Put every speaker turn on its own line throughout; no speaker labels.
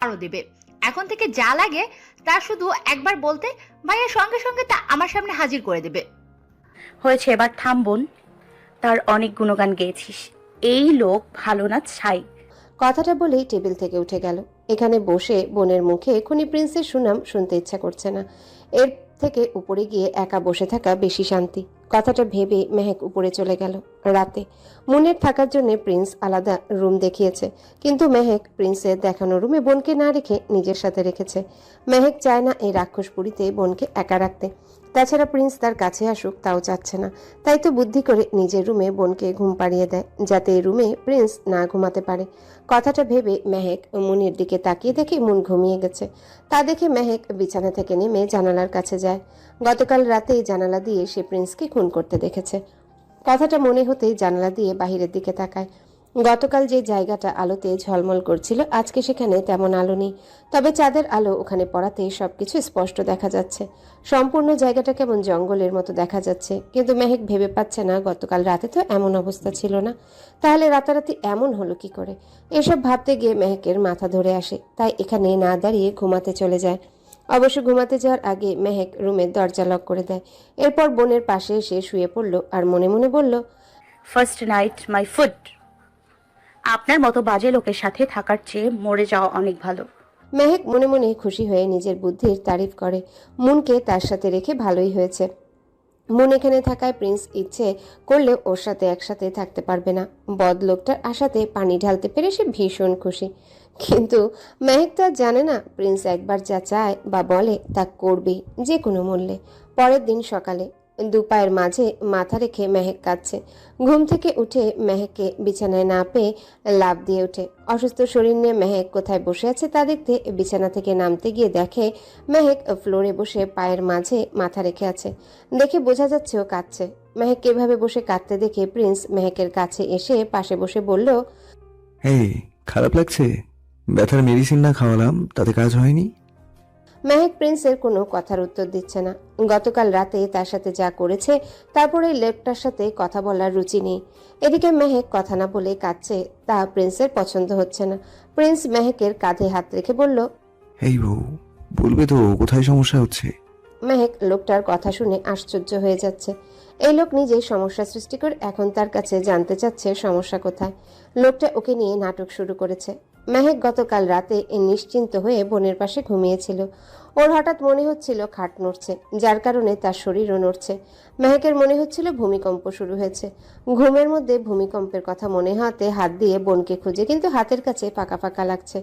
আরও দেবে। এখন থেকে যা লাগে তা শুধু একবার বলতে ভাইয়া সঙ্গে সঙ্গে তা আমার সামনে হাজির করে দেবে।
হয়েছে এবার থাম বোন তার অনেক গুণগান গেয়েছিস। এই লোক ভালো না ছাই।
কথাটা বলেই টেবিল থেকে উঠে গেল। এখানে বসে বোনের মুখে খুনি প্রিন্সের সুনাম শুনতে ইচ্ছা করছে না। এর থেকে উপরে গিয়ে একা বসে থাকা বেশি শান্তি। কথাটা ভেবে মেহেক উপরে চলে গেল। রাতে মুনের থাকার জন্য প্রিন্স আলাদা রুম দেখিয়েছে, কিন্তু মেহেক প্রিন্সের দেখানো রুমে বোনকে না রেখে নিজের সাথে রেখেছে। মেহেক চায় না এই রাক্ষস রাক্ষসপুরীতে বোনকে একা রাখতে। তাছাড়া প্রিন্স তার কাছে আসুক, তাও চাচ্ছে না। তাই তো বুদ্ধি করে নিজের রুমে বোনকে ঘুম পাড়িয়ে দেয়, যাতে রুমে প্রিন্স না ঘুমাতে পারে। কথাটা ভেবে মেহেক মুনির দিকে তাকিয়ে দেখে মুন ঘুমিয়ে গেছে। তা দেখে মেহেক বিছানা থেকে নেমে জানালার কাছে যায়। গতকাল রাতেই জানালা দিয়ে সে প্রিন্সকে খুন করতে দেখেছে। কথাটা মনে হতেই জানালা দিয়ে বাহিরের দিকে তাকায়। গতকাল যে জায়গাটা আলোতে ঝলমল করছিল, আজকে সেখানে তেমন আলো নেই। তবে চাঁদের আলো ওখানে পড়াতে সবকিছু স্পষ্ট দেখা যাচ্ছে। সম্পূর্ণ জায়গাটা কেমন জঙ্গলের মতো দেখা যাচ্ছে। কিন্তু মেহেক ভেবে পাচ্ছে না, গতকাল রাতে তো এমন অবস্থা ছিল না। তাহলে রাতারাতি এমন হলো কি করে? এসব ভাবতে গিয়ে মেহেকের মাথা ধরে আসে, তাই এখানে না দাঁড়িয়ে ঘুমাতে চলে যায়। অবশ্য ঘুমাতে যাওয়ার আগে মেহেক রুমের দরজা লক করে দেয়। এরপর বোনের পাশে এসে শুয়ে পড়ল আর মনে মনে বলল
ফার্স্ট নাইট মাই ফুড আপনার মতো বাজে লোকের সাথে থাকার চেয়ে মরে যাওয়া অনেক ভালো।
মেহেক মনে মনে খুশি হয়ে নিজের বুদ্ধির তারিফ করে। মুনকে তার সাথে রেখে ভালোই হয়েছে। মুন এখানে থাকায় প্রিন্স ইচ্ছে করলেও ওর সাথে একসাথে থাকতে পারবে না। বদ লোকটার আশাতে পানি ঢালতে পেরে সে ভীষণ খুশি। কিন্তু মেহেক তো জানে না, প্রিন্স একবার যা চায় বা বলে তা করবেই, যে কোনো মূল্যে। পরের দিন সকালে দুপায়ের মাঝে মাথা রেখে মেহেক কাঁদছে। ঘুম থেকে উঠে মেহেককে বিছানায় না পেয়ে লাভ দিয়ে ওঠে। অসুস্থ শরীর নিয়ে মেহেক কোথায় বসে আছে তা দেখতে বিছানা থেকে নামতে গিয়ে দেখে মেহেক ফ্লোরে বসে পায়ের মাঝে মাথা রেখে আছে। দেখে বোঝা যাচ্ছে ও কাঁদছে। মেহেক এভাবে বসে কাঁদতে দেখে প্রিন্স মেহেকের কাছে এসে পাশে বসে বলল
এই খারাপ লাগছে? ব্যথার মেডিসিন না খাওয়ালাম, তাতে কাজ হয়নি?
মেহেক প্রিন্সের কোনো কথার উত্তর দিচ্ছে না। গতকাল রাতে তার সাথে যা করেছে তারপরে লেপটার সাথে কথা বলার রুচি নেই। এদিকে মেহেক কথা না বলে কাঁদছে তা প্রিন্সের পছন্দ হচ্ছে না। প্রিন্স মেহেকের কাঁধে হাত রেখে বলল
এই বউ বলবে তো কোথায় সমস্যা হচ্ছে?
মেহেক লোকটার কথা শুনে আশ্চর্য হয়ে যাচ্ছে। এই লোক নিজেই সমস্যা সৃষ্টি করে এখন তার কাছে জানতে চাচ্ছে সমস্যা কোথায়। লোকটা ওকে নিয়ে নাটক শুরু করেছে। মেহেক গতকাল রাতে এ নিশ্চিন্ত হয়ে বোনের পাশে ঘুমিয়েছিল। ওর হঠাৎ মনে হচ্ছিল খাট নড়ছে, যার কারণে তার শরীরও নড়ছে। মেহেকের মনে হচ্ছিল ভূমিকম্প শুরু হয়েছে। ঘুমের মধ্যে ভূমিকম্পের কথা মনে হতে হাত দিয়ে বোনকে খুঁজে, কিন্তু হাতের কাছে পাকা ফাঁকা লাগছে।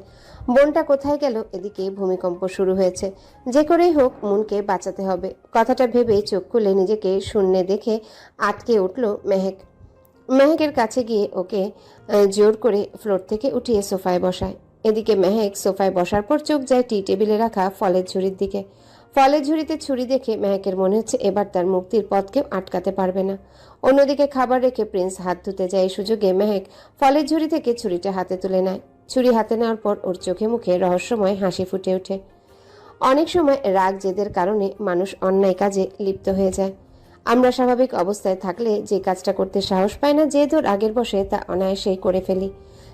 বোনটা কোথায় গেল? এদিকে ভূমিকম্প শুরু হয়েছে। যে করেই হোক, মনকে বাঁচাতে হবে। কথাটা ভেবে চোখ খুলে নিজেকে শূন্যে দেখে আটকে উঠল মেহেক। মেহেকের কাছে গিয়ে ওকে জোর করে ফ্লোর থেকে উঠিয়ে সোফায় বসায়। এদিকে মেহেক সোফায় বসার পর চোখ যায় টি টেবিলে রাখা ফলের ঝুড়ির দিকে। ফলের ঝুড়িতে ছুরি দেখে মেহেকের মনে হচ্ছে এবার তার মুক্তির পথকে আটকাতে পারবে না। অন্যদিকে খাবার রেখে প্রিন্স হাত ধুতে যায় এই সুযোগে মেহেক ফলের ঝুড়ি থেকে ছুরিটা হাতে তুলে নেয়। ছুরি হাতে নেওয়ার পর ওর চোখে মুখে রহস্যময় হাসি ফুটে ওঠে। অনেক সময় রাগ জেদের কারণে মানুষ অন্যায় কাজে লিপ্ত হয়ে যায়। আমরা স্বাভাবিক অবস্থায় থাকলে যে কাজটা করতে সাহস পায় না, যে দূর আগের বসে তা অনায়াসেই করে ফেলি।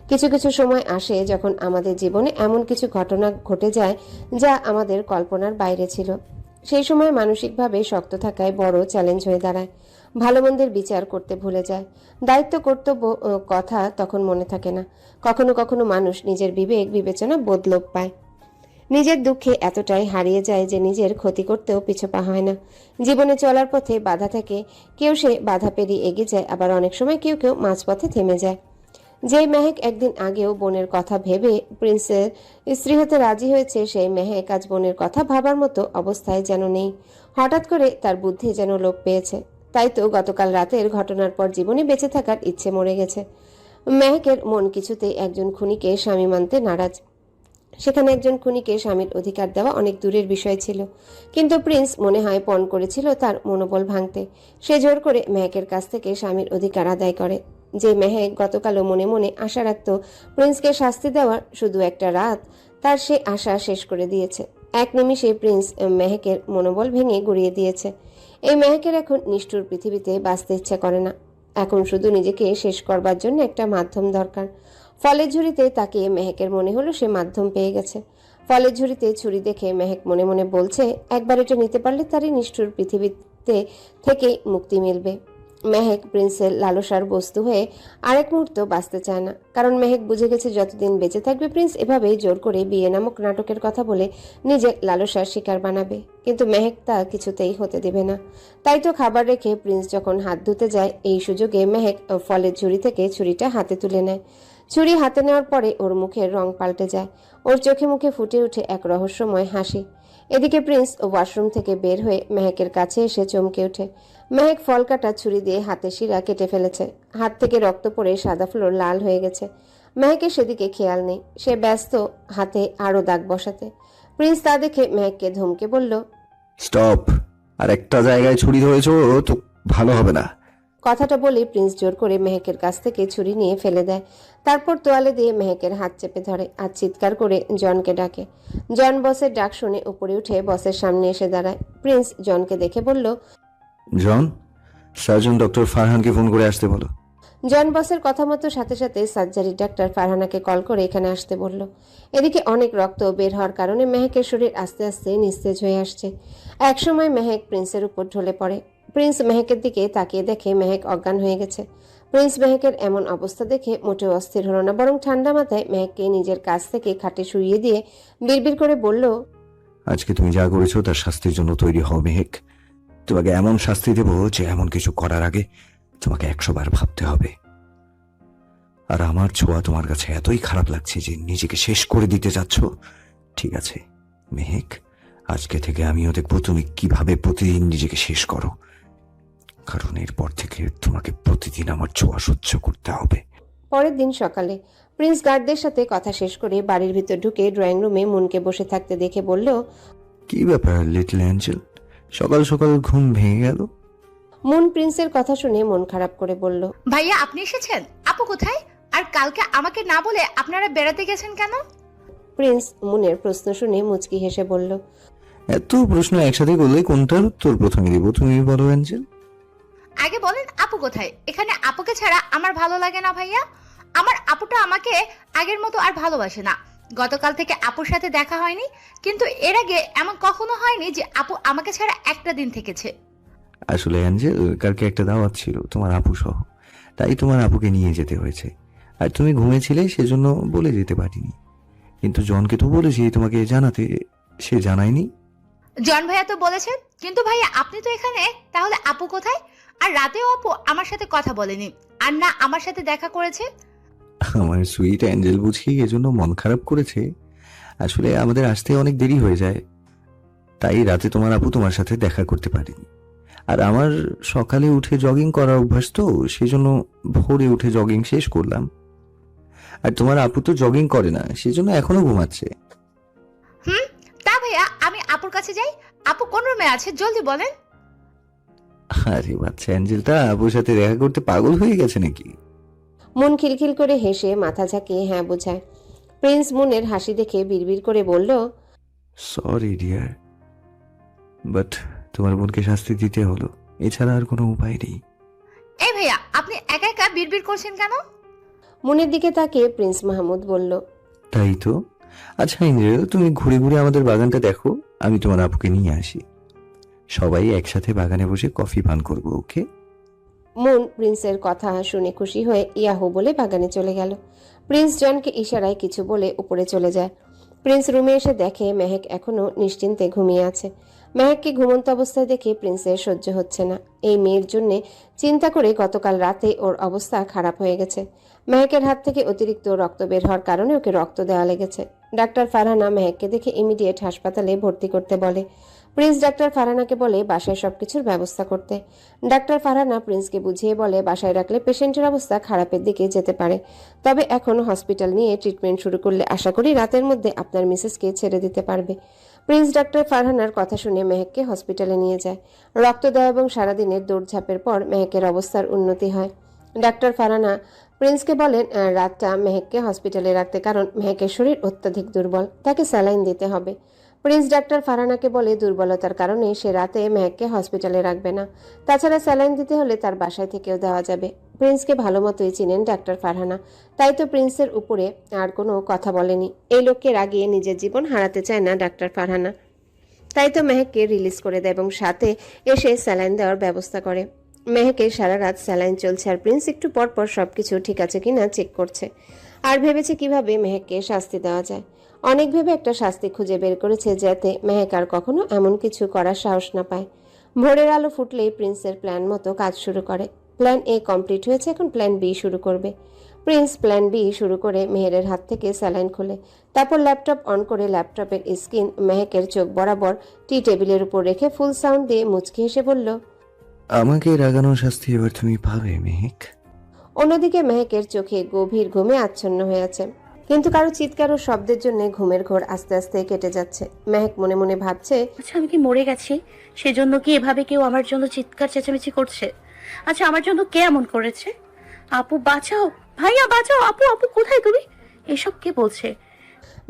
কিছু কিছু সময় আসে যখন আমাদের জীবনে এমন কিছু ঘটনা ঘটে যায় যা আমাদের কল্পনার বাইরে ছিল। সেই সময় মানসিকভাবে শক্ত থাকায় বড় চ্যালেঞ্জ হয়ে দাঁড়ায়। ভালো মন্দের বিচার করতে ভুলে যায়। দায়িত্ব, কর্তব্য কথা তখন মনে থাকে না। কখনো কখনো মানুষ নিজের বিবেক বিবেচনা বদলোপ পায়। নিজের দুঃখে এতটাই হারিয়ে যায় যে নিজের ক্ষতি করতেও পিছপা হয় না। জীবনে চলার পথে বাধা থাকে, কেউ সে বাধা পেরিয়ে এগিয়ে যায়, আবার অনেক সময় কেউ কেউ মাঝপথে থেমে যায়। যে মেহেক একদিন আগেও বোনের কথা ভেবে প্রিন্সের স্ত্রী হতে রাজি হয়েছে, সেই মেহেক আজ বোনের কথা ভাবার মতো অবস্থায় যেন নেই। হঠাৎ করে তার বুদ্ধি যেন লোপ পেয়েছে। তাই তো গতকাল রাতের ঘটনার পর জীবনে বেঁচে থাকার ইচ্ছে মরে গেছে। মেহেকের মন কিছুতেই একজন খুনিকে স্বামী মানতে নারাজ। সেখানে একজন খুনিকে স্বামীর অধিকার দেওয়া অনেক দূরের বিষয় ছিল। কিন্তু প্রিন্স মনে হয় পণ করেছিল তার মনোবল ভাঙতে। সে জোর করে মেহেকের কাছ থেকে স্বামীর অধিকার আদায় করে। যে মেহেক গতকালও মনে মনে আশা রাখত প্রিন্সকে শাস্তি দেওয়ার শুধু একটা রাত, তার সে আশা শেষ করে দিয়েছে। এক নিমিষে প্রিন্স মেহেকের মনোবল ভেঙে গুড়িয়ে দিয়েছে। এই মেহেকের এখন নিষ্ঠুর পৃথিবীতে বাঁচতে ইচ্ছা করে না। এখন শুধু নিজেকে শেষ করবার জন্য একটা মাধ্যম দরকার। ফলের ঝুড়িতে তাকিয়ে মেহেকের মনে হলো সে মাধ্যম পেয়ে গেছে। ফলের ঝুড়িতে ছুরি দেখে মেহেক মনে মনে বলছে, একবার এটা নিতে পারলে তারই নিষ্ঠুর পৃথিবীতে থেকে মুক্তি মিলবে। মেহেক প্রিন্সের লালসার বস্তু হয়ে আরেক মুহূর্ত বাঁচতে চায় না। কারণ মেহেক বুঝে গেছে, যতদিন বেঁচে থাকবে প্রিন্স, এভাবেই জোর করে বিয়ে নামক নাটকের কথা বলে নিজে লালসার শিকার বানাবে। কিন্তু মেহেক তা কিছুতেই হতে দেবে না। তাই তো খাবার রেখে প্রিন্স যখন হাত ধুতে যায়, এই সুযোগে মেহেক ফলের ঝুড়ি থেকে ছুরিটা হাতে তুলে নেয়। ছুরি হাতে নেওয়ার পরে ওর মুখের রং পাল্টে যায়। ওর চোখে মুখে ফুটে ওঠে এক রহস্যময় হাসি। এদিকে প্রিন্স ওয়াশরুম থেকে বের হয়ে মেহেকের কাছে এসে চমকে ওঠে। মেহেক ফল কাটা ছুরি দিয়ে হাতে শিরা কেটে ফেলেছে। হাত থেকে রক্ত পড়ে সাদা ফ্লোর লাল হয়ে গেছে। মেহেকের সেদিকে খেয়াল নেই। সে ব্যস্ত হাতে আরও দাগ বসাতে। প্রিন্স তা দেখে মেহেককে ধমকে বলল,
স্টপ! আর একটা জায়গায় ছুরি ধরেছো, তো ভালো হবে না।
কথাটা বলে প্রিন্স জোর করে মেহেকের কাছ থেকে ছুরি নিয়ে ফেলে দেয়। তারপর তোয়ালে দিয়ে মেহেকের হাত চেপে ধরে আর চিৎকার করে জনকে ডাকে। জন বসের ডাক শুনে উপরে উঠে বসের সামনে এসে দাঁড়ায়। প্রিন্স জনকে দেখে বলল
জন সার্জন ডক্টর ফারহানকে ফোন করে আসতে বলো।
জন বসের কথা মতো সাথে সাথে সার্জারি ডাক্তার ফারহানাকে কল করে এখানে আসতে বলল। এদিকে অনেক রক্ত বের হওয়ার কারণে মেহেকের শরীর আস্তে আস্তে নিস্তেজ হয়ে আসছে। একসময় মেহেক প্রিন্সের উপর ঢলে পড়ে। প্রিন্স মেহেকের দিকে তাকিয়ে দেখে মেহেক অজ্ঞান হয়ে গেছে। প্রিন্স মেহেকের এমন অবস্থা দেখে মোটেও অস্থির হলো না, বরং ঠান্ডা মাথায় মেহেককে নিজের কাছ থেকে খাটে শুইয়ে দিয়ে বিড়বিড় করে বলল,
আজকে তুমি যা করেছ তার শাস্তির জন্য তৈরি হও মেহেক। তোমাকে এমন শাস্তি দেবো যে এমন কিছু করার আগে তোমাকে একশো বার ভাবতে হবে। আর আমার ছোঁয়া তোমার কাছে এতই খারাপ লাগছে যে নিজেকে শেষ করে দিতে যাচ্ছ ঠিক আছে, মেহেক, আজকে থেকে আমিও দেখব তুমি কীভাবে প্রতিদিন নিজেকে শেষ করো। কারণ এরপর থেকে তোমাকে প্রতিদিন আমার ছোঁয়া সহ্য করতে হবে।
পরের দিন সকালে প্রিন্স গার্ডদের সাথে কথা শেষ করে বাড়ির ভিতর ঢুকে ড্রয়িং রুমে মুনকে বসে থাকতে দেখে বলল
কি ব্যাপার লিটল অ্যাঞ্জেল? সকাল সকাল ঘুম ভেঙে গেল?
মুন প্রিন্সের কথা শুনে মন খারাপ করে বলল
ভাইয়া আপনি এসেছেন? আপু কোথায়? আর কালকে আমাকে না বলে আপনারা বেড়াতে গেছেন কেন?
প্রিন্স মুনের প্রশ্ন শুনে মুচকি হেসে বলল
এত প্রশ্ন একসাথে করলে কোনটার উত্তর প্রথমে দিব তুমি বলো অ্যাঞ্জেল?
আগে বলেন আপু কোথায়? এখানে আপুকে ছাড়া আমার ভালো লাগে না ভাইয়া। আমার আপুটা আমাকে আগের মতো আর ভালোবাসে না। গতকাল থেকে আপুর সাথে দেখা হয়নি কিন্তু এর আগে এমন কখনো হয়নি যে আপু আমাকে ছাড়া একটা দিন থেকেছে।
আসলে অ্যাঞ্জেল কালকে একটা দাওয়াত ছিল তোমার আপু সহ। তাই তোমার আপুকে নিয়ে যেতে হয়েছে। আর তুমি ঘুমিয়েছিলে সেজন্য বলে যেতে পারিনি। কিন্তু জনকে তো বলেছি তোমাকে জানাতে সে জানায়নি।
জন ভাইয়া তো বলেছেন কিন্তু ভাইয়া আপনি তো এখানে তাহলে আপু কোথায়? আর রাতেও আপু আমার সাথে কথা বলেনি। আর না আমার সাথে দেখা করেছে?
আমার সুইট অ্যাঞ্জেল বুঝি এজন্য মন খারাপ করেছে। আসলে আমাদের আসতে অনেক দেরি হয়ে যায়। তাই রাতে তোমার আপু তোমার সাথে দেখা করতে পারেনি। আর আমার সকালে উঠে জগিং করা অভ্যাস তো সেই জন্য ভোরে উঠে জগিং শেষ করলাম। আর তোমার আপু তো জগিং করে না সেজন্য এখনও ঘুমাচ্ছে।
হুম তা ভাইয়া আমি আপুর কাছে যাই। আপু কোন রুমে আছে? জলদি বলেন।
আরে বাচ্চা অ্যাঞ্জেলটা আপুর সাথে দেখা করতে পাগল হয়ে গেছে নাকি?
মন খিলখিল করে হেসে মাথা ঝাঁকিয়ে হ্যাঁ বোঝায়। প্রিন্স মুনের হাসি দেখে বিড়বিড় করে বলল
সরি ডিয়ার বাট তোমার বোনকে শাস্তি দিতে হলো। এছাড়া আর কোনো উপায় নেই।
এই ভাইয়া আপনি একা একা বিড়বিড় করছেন কেন?
মুনের দিকে তাকিয়ে প্রিন্স মাহমুদ বলল
তাই তো? আচ্ছা ইন্দ্র তুমি ঘুরে ঘুরে আমাদের বাগানটা দেখো। আমি তোমার আপুকে নিয়ে আসি। সবাই একসাথে বাগানে বসে কফি পান করব, ওকে?
মুন প্রিন্সের কথা শুনে খুশি হয়ে ইয়াহু বলে বাগানে চলে গেল। প্রিন্স জনকে ইশারায় কিছু বলে উপরে চলে যায়। প্রিন্স রুমে এসে দেখে মেহেক এখনও নিশ্চিন্তে ঘুমিয়ে আছে। মেহেককে ঘুমন্ত অবস্থায় দেখে প্রিন্সের সহ্য হচ্ছে না। এই মেয়ের জন্য চিন্তা করে গতকাল রাতে ওর অবস্থা খারাপ হয়ে গেছে। মেহেকের হাত থেকে অতিরিক্ত রক্ত বের হওয়ার কারণে ওকে রক্ত দেওয়া লেগেছে। ডাক্তার ফারহানা মেহেককে দেখে ইমিডিয়েট হাসপাতালে ভর্তি করতে বলে। প্রিন্স ডাক্তার ফারহানাকে বলে বাসায় সবকিছুর ব্যবস্থা করতে। ডাক্তার ফারহানা প্রিন্সকে বুঝিয়ে বলে, বাসায় রাখলে পেশেন্টের অবস্থা খারাপের দিকে যেতে পারে। তবে এখন হসপিটাল নিয়ে ট্রিটমেন্ট শুরু করলে আশা করি রাতের মধ্যে আপনার মিসেসকে ছেড়ে দিতে পারবে। প্রিন্স ডাক্তার ফারহানার কথা শুনে মেহেককে হসপিটালে নিয়ে যায়। রক্ত দেওয়া এবং সারাদিনের দৌড়ঝাঁপের পর মেহেকের অবস্থার উন্নতি হয়। ডাক্তার ফারহানা প্রিন্সকে বলেন রাতটা মেহেককে হসপিটালে রাখতে কারণ মেহেকের শরীর অত্যাধিক দুর্বল। তাকে স্যালাইন দিতে হবে। প্রিন্স ডাক্তার ফারহানাকে বলে দুর্বলতার কারণে সে রাতে মেহেককে হসপিটালে রাখবে না। তাছাড়া স্যালাইন দিতে হলে তার বাসায় থেকেও দেওয়া যাবে। প্রিন্সকে ভালো মতোই চিনেন ডাক্তার ফারহানা তাই তো প্রিন্সের উপরে আর কোনো কথা বলেনি। এই লোককে রাগিয়ে নিজের জীবন হারাতে চায় না ডাক্তার ফারহানা তাই তো মেহেককে রিলিজ করে দেয় এবং সাথে এসে স্যালাইন দেওয়ার ব্যবস্থা করে। মেহেকের সারা রাত স্যালাইন চলছে আর প্রিন্স একটু পরপর পর সবকিছু ঠিক আছে কিনা চেক করছে। আর ভেবেছে কীভাবে মেহেককে শাস্তি দেওয়া যায়। অনেক ভেবে একটা শাস্তি খুঁজে বের করেছে যাতে মেহেক আর কখনো এমন কিছু করার সাহস না পায়। ভোরের আলো ফুটলেই প্রিন্সের প্ল্যান মতো কাজ শুরু করে। প্ল্যান এ কমপ্লিট হয়েছে এখন প্ল্যান বি শুরু করবে। প্রিন্স প্ল্যান বি শুরু করে মেহেরের হাত থেকে স্যালাইন খুলে। তারপর ল্যাপটপ অন করে ল্যাপটপের স্ক্রিন মেহেকের চোখ বরাবর টি টেবিলের উপর রেখে ফুল সাউন্ড দিয়ে মুচকি হেসে বলল
আমাকে রাগানোর শাস্তি এবার তুমি পাবে মেহেক।
অন্যদিকে মেহেকের চোখে গভীর ঘুমে আচ্ছন্ন হয়ে আছে। কিন্তু কারও চিৎকার ও শব্দের জন্য ঘুমের ঘোর আস্তে আস্তে কেটে যাচ্ছে। মেহেক মনে মনে ভাবছে
আচ্ছা আমি কি মরে গেছি? সেজন্য কি এভাবে কেউ আমার জন্য চিৎকার চেঁচামেচি করছে? আচ্ছা আমার জন্য কে এমন করেছে? আপু বাঁচাও। ভাইয়া বাঁচাও। আপু আপু কোথায় তুমি? এসব কে বলছে?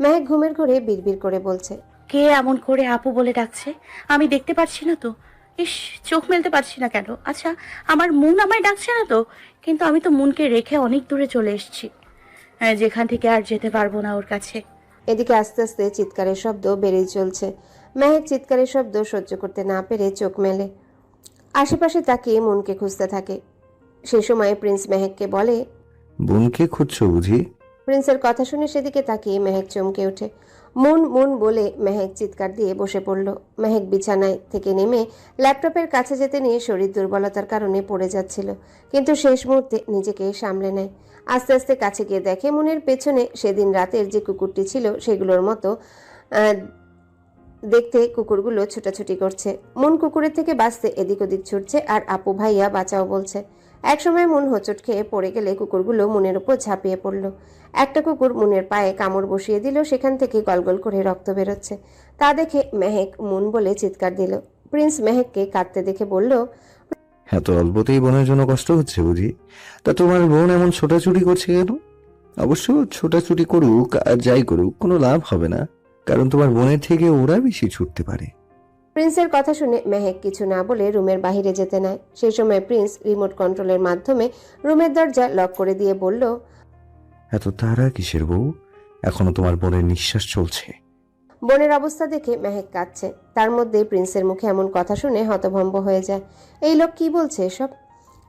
মেহেক ঘুমের ঘোরে বিড়বিড় করে বলছে
কে এমন করে আপু বলে ডাকছে? আমি দেখতে পাচ্ছি না তো। ইস চোখ মেলতে পারছি না কেন? আচ্ছা আমার মন আমায় ডাকছে না তো? কিন্তু আমি তো মনকে রেখে অনেক দূরে চলে এসেছি। যেখান থেকে আর যেতে পারব না ওর কাছে।
এদিকে আস্তে আস্তে চিৎকারের শব্দ বেড়েই চলছে। মেহের চিৎকারের শব্দ সহ্য করতে না পেরে চোখ মেলে। আশেপাশে তাকিয়ে মনকে খুঁজতে থাকে। সে সময় প্রিন্স মেহেককে বলে
বোনকে খুঁজছো বুঝি?
প্রিন্সের কথা শুনে সেদিকে তাকিয়ে মেহেক চমকে ওঠে। মন মন বলে মেহেক চিৎকার দিয়ে বসে পড়ল। মেহেক বিছানায় থেকে নেমে ল্যাপটপের কাছে যেতে নিয়ে শরীর দুর্বলতার কারণে পড়ে যাচ্ছিল। কিন্তু শেষ মুহূর্তে নিজেকে সামলে নেয়। আস্তে আস্তে কাছে গিয়ে দেখে মুনের পেছনে সেদিন রাতের যে কুকুরটি ছিল সেগুলোর মতো দেখতে কুকুরগুলো ছোটাছুটি করছে। মন কুকুরের থেকে বাঁচতে এদিক ওদিক ছুটছে আর আপু ভাইয়া বাঁচাও বলছে। একসময় মন হোঁচট খেয়ে পড়ে গেলে কুকুরগুলো মনের উপর ঝাঁপিয়ে পড়ল। একটা কুকুর মুনের পায়ে কামড় বসিয়ে দিল, সেখান থেকে গলগল করে রক্ত বেরোচ্ছে। তা দেখে মেহেক মুন বলে চিৎকার দিল। প্রিন্স মেহেককে কাঁদতে দেখে বলল
এত অল্পতেই বোনের জন্য কষ্ট হচ্ছে বুঝি। তা তোমার বোন এমন ছোটাছুটি করছে কেন? অবশ্য ছোটাছুটি করুক আর যাই করুক কোনো লাভ হবে না কারণ তোমার বোনের থেকে ওরা বেশি ছুটতে পারে।
প্রিন্সের কথা শুনে মেহেক কিছু না বলে রুমের বাইরে যেতে নেয়। সেই সময় প্রিন্স রিমোট কন্ট্রোলের মাধ্যমে রুমের দরজা লক করে দিয়ে বলল
এত তারা কিসের বউ? এখনও তোমার বোনের নিঃশ্বাস চলছে।
বোনের অবস্থা দেখে মেহেক কাঁদছে। তার মধ্যে প্রিন্সের মুখে এমন কথা শুনে হতভম্ব হয়ে যায়। এই লোক কি বলছে এসব?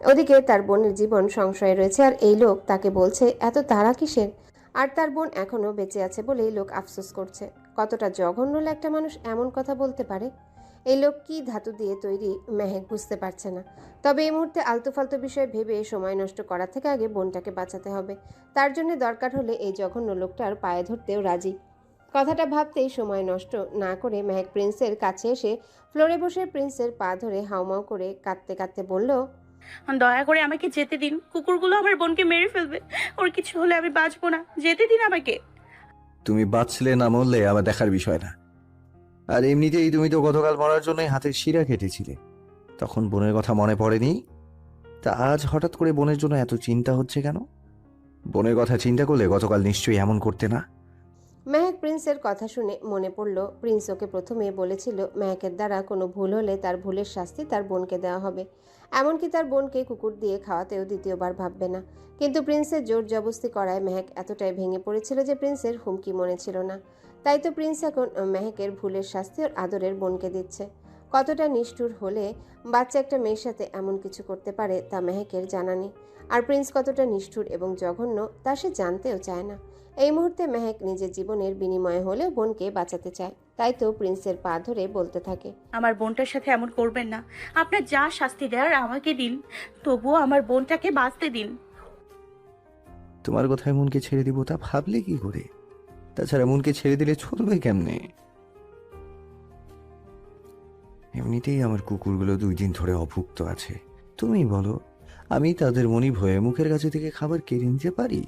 ওদিকে তার বোনের জীবন সংশয়ে রয়েছে আর এই লোক তাকে বলছে, এত তারা কিসের? আর তার বোন এখনও বেঁচে আছে বলেই লোক আফসোস করছে। কতটা জঘন্য একটা মানুষ এমন কথা বলতে পারে? এই লোক কি ধাতু দিয়ে তৈরি মেহেক বুঝতে পারছে না। তবে এই মুহূর্তে আলতু ফালতু বিষয় ভেবে সময় নষ্ট করা থেকে আগে বোনটাকে বাঁচাতে হবে। তার জন্য দরকার হলে এই জঘন্য লোকটার পায়ে ধরতেও রাজি। কথাটা ভাবতেই সময় নষ্ট না করে মেহেক প্রিন্সের কাছে এসে ফ্লোরে বসে প্রিন্সের পা ধরে হাউমাউ করে কাঁদতে কাঁদতে বলল
দয়া করে আমাকে যেতে দিন। কুকুরগুলো আমার বোনকে মেরে ফেলবে। ওর কিছু হলে আমি বাঁচবো না। যেতে দিন আমাকে।
তুমি বাঁচলে না মরলে আমার দেখার বিষয় না। আর এমনিতেই তুমি তো গতকাল মরার জন্যই হাতের শিরা কেটেছিলে। তখন বোনের কথা মনে পড়েনি? তা আজ হঠাৎ করে বোনের জন্য এত চিন্তা হচ্ছে কেন? বোনের কথা চিন্তা করলে গতকাল নিশ্চয়ই এমন করতে না?
মেহেক প্রিন্সের কথা শুনে মনে পড়ল, প্রিন্স ওকে প্রথমে বলেছিল মেহেকের দ্বারা কোনো ভুল হলে তার ভুলের শাস্তি তার বোনকে দেওয়া হবে। এমনকি তার বোনকে কুকুর দিয়ে খাওয়াতেও দ্বিতীয়বার ভাববে না। কিন্তু প্রিন্সের জোর জবস্তি করায় মেহেক এতটাই ভেঙে পড়েছিল যে প্রিন্সের হুমকি মনে ছিল না। তাই তো প্রিন্স এখন মেহেকের ভুলের শাস্তি ওর আদরের বোনকে দিচ্ছে। কতটা নিষ্ঠুর হলে বাচ্চা একটা মেয়ের সাথে এমন কিছু করতে পারে তা মেহেকের জানা নেই। আর প্রিন্স কতটা নিষ্ঠুর এবং জঘন্য তা সে জানতেও চায় না। এই মুহূর্তে মেহেক নিজের জীবনের বিনিময়ে হলেও বোনকে বাঁচাতে চায়। তাই তো প্রিন্সের পা ধরে বলতে থাকে।
আমার বোনটার সাথে এমন করবেন না। আপনার যা শাস্তি দেওয়ার আমাকে দিন তবুও আমার বোনটাকে বাঁচতে দিন।
তোমার কথায় মনকে ছেড়ে দিব তা ভাবলে কি করে? তাছাড়া মনকে ছেড়ে দিলে চলবে কেমনে? এমনিতেই আমার কুকুরগুলো দুই দিন ধরে অভুক্ত আছে। তুমি বলো আমি তাদের মনিব হয়ে মুখের কাছে থেকে খাবার কেড়ে নিতে পারি?